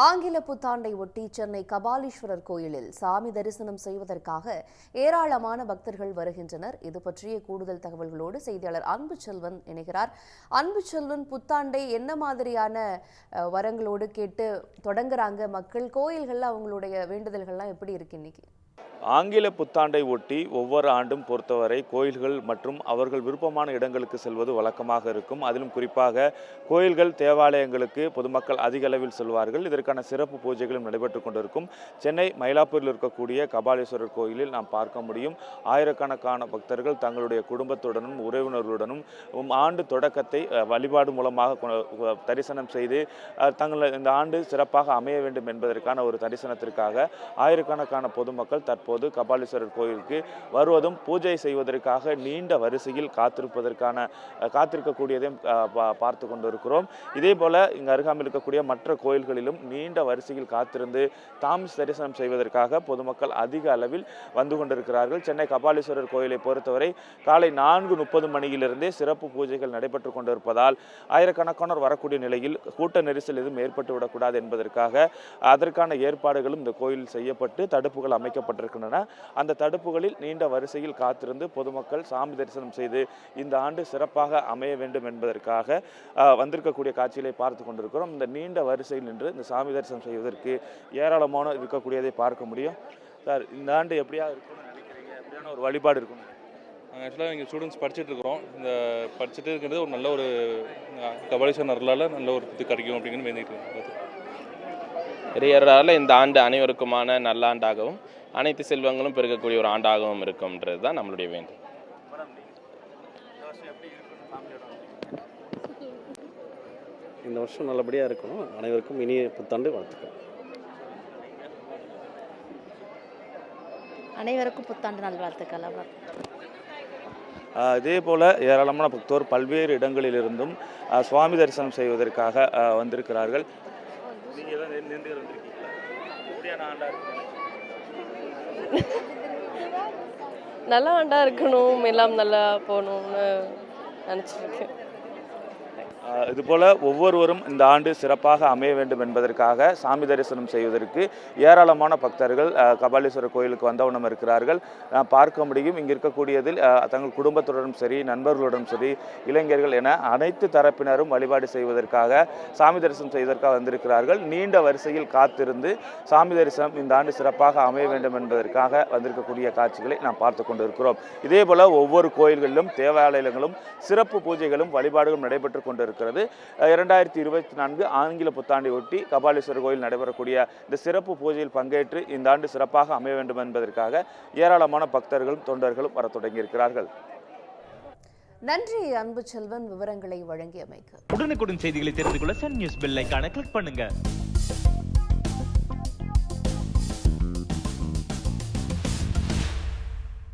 ஆங்கில புத்தாண்டை ஒட்டி சென்னை கபாலீஸ்வரர் கோயிலில் சாமி தரிசனம் செய்வதற்காக ஏராளமான பக்தர்கள் வருகின்றனர். இது பற்றிய கூடுதல் தகவல்களோடு செய்தியாளர் அன்பு செல்வன் இணைகிறார். அன்பு செல்வன் புத்தாண்டை என்ன மாதிரியான அஹ், வரங்களோடு கேட்டு தொடங்குறாங்க? மக்கள் கோயில்கள்ல அவங்களுடைய வேண்டுதல்கள்லாம் எப்படி இருக்கு இன்னைக்கு? ஆங்கில புத்தாண்டை ஒட்டி ஒவ்வொரு ஆண்டும் பொறுத்தவரை கோயில்கள் மற்றும் அவர்கள் விருப்பமான இடங்களுக்கு செல்வது வழக்கமாக இருக்கும். அதிலும் குறிப்பாக கோயில்கள் தேவாலயங்களுக்கு பொதுமக்கள் அதிக அளவில் செல்வார்கள். இதற்கான சிறப்பு பூஜைகளும் நடைபெற்று கொண்டிருக்கும். சென்னை மயிலாப்பூரில் இருக்கக்கூடிய கபாலீஸ்வரர் கோயிலில் நாம் பார்க்க முடியும். ஆயிரக்கணக்கான பக்தர்கள் தங்களுடைய குடும்பத்துடனும் உறவினர்களுடனும் உம் ஆண்டு தொடக்கத்தை வழிபாடு மூலமாக தரிசனம் செய்து தங்கள் இந்த ஆண்டு சிறப்பாக அமைய வேண்டும் என்பதற்கான ஒரு தரிசனத்திற்காக ஆயிரக்கணக்கான பொதுமக்கள் தற்போது கபாலீஸ்வரர் கோயிலுக்கு வருவதும் பூஜை செய்வதற்காக நீண்ட வரிசையில் காத்திருப்பதற்கான காத்திருக்கக்கூடியதையும் பார்த்து கொண்டிருக்கிறோம். இதே போல இங்கு அருகாமல் இருக்கக்கூடிய மற்ற கோயில்களிலும் நீண்ட வரிசையில் காத்திருந்து தாம் தரிசனம் செய்வதற்காக பொதுமக்கள் அதிக அளவில் வந்து கொண்டிருக்கிறார்கள். சென்னை கபாலீஸ்வரர் கோயிலை பொறுத்தவரை காலை நான்கு முப்பது மணியிலிருந்தே சிறப்பு பூஜைகள் நடைபெற்று கொண்டிருப்பதால் ஆயிரக்கணக்கானோர் வரக்கூடிய நிலையில் கூட்ட நெரிசல் எதுவும் ஏற்பட்டு விடக்கூடாது என்பதற்காக அதற்கான ஏற்பாடுகளும் இந்த கோயில் செய்யப்பட்டு தடுப்புகள் அமைக்கப்பட்டிருக்கின்றன. அந்த தடுப்புகளில் நீண்ட வரிசையில் காத்திருந்து பொதுமக்கள் சாமி தரிசனம் செய்து இந்த ஆண்டு சிறப்பாக அமைய வேண்டும் என்பதற்காக வந்திருக்கக்கூடிய காட்சிகளை பார்த்து கொண்டிருக்கிறோம். இந்த நீண்ட வரிசையில் நின்று இந்த சாமி தரிசனம் செய்வதற்கு ஏராளமான இருக்கக்கூடியதை பார்க்க முடியும். சார் இந்த ஆண்டு எப்படியா இருக்கும்னு நினைக்கிறீங்க? எப்படியான ஒரு வழிபாடு இருக்கும் நாங்கள் ஆக்சுவலாக இங்கே ஸ்டூடெண்ட்ஸ் படிச்சுட்டு இருக்கிறோம். இந்த படிச்சுட்டு இருக்கிறது ஒரு நல்ல ஒரு கபாலீஸ்வரர் அருளால் நல்ல ஒரு இது கிடைக்கும் அப்படின்னு வேண்டிட்டு இருக்கோம். பெரியவரால் இந்த ஆண்டு அனைவருக்குமான நல்லாண்டாகவும் அனைத்து செல்வங்களும் பெருகக்கூடிய ஒரு ஆண்டாகவும் இருக்கும்ன்றது தான் நம்மளுடைய வேண்டும் இந்த வருஷம் நல்லபடியாக இருக்கணும். அனைவருக்கும் இனிய புத்தாண்டு வாழ்த்துக்கள். அனைவருக்கும் புத்தாண்டு நல்வாழ்த்துக்கள் அவ்வளோ இதே போல ஏராளமான பக்தோர் பல்வேறு இடங்களிலிருந்தும் ஆஹ் சுவாமி தரிசனம் செய்வதற்காக வந்திருக்கிறார்கள். நீங்க எல்லாம் நின்று வந்திருக்கீங்களா? எப்படியான ஆண்டா இருக்கு நல்லா ஆண்டா இருக்கணும் எல்லாம் நல்லா போகணும்னு நினச்சிருக்கேன் இதுபோல் ஒவ்வொருவரும் இந்த ஆண்டு சிறப்பாக அமைய வேண்டும் என்பதற்காக சாமி தரிசனம் செய்வதற்கு ஏராளமான பக்தர்கள் கபாலீஸ்வரர் கோயிலுக்கு வந்தவனம் இருக்கிறார்கள். நான் பார்க்க முடியும். இங்கு இருக்கக்கூடியதில் தங்கள் குடும்பத்துடனும் சரி நண்பர்களுடனும் சரி இளைஞர்கள் என அனைத்து தரப்பினரும் வழிபாடு செய்வதற்காக சாமி தரிசனம் செய்வதற்காக வந்திருக்கிறார்கள். நீண்ட வரிசையில் காத்திருந்து சாமி தரிசனம் இந்த ஆண்டு சிறப்பாக அமைய வேண்டும் என்பதற்காக வந்திருக்கக்கூடிய காட்சிகளை நாம் பார்த்து கொண்டிருக்கிறோம். இதேபோல ஒவ்வொரு கோயில்களிலும் தேவாலயங்களும் சிறப்பு பூஜைகளும் வழிபாடுகளும் நடைபெற்று கொண்டிருக்கிறது. அஹ் இரண்டாயிரத்தி இருபத்தி நான்கு ஆங்கில புத்தாண்டை ஒட்டி கபாலீஸ்வரர் கோயில் நடைபெறக்கூடிய இந்த சிறப்பு பூஜையில் பங்கேற்று இந்த ஆண்டு சிறப்பாக அமைய வேண்டும் என்பதற்காக ஏராளமான பக்தர்களும் தொண்டர்களும் வரத் தொடங்கியிருக்கிறார்கள். நன்றி அன்பு செல்வன் விவரங்களை வழங்கியமைக்கு. உடனுக்குடன் செய்திகளை தெரிந்து கொள்ள சன் நியூஸ் பெல் ஐகானை கிளிக் பண்ணுங்க.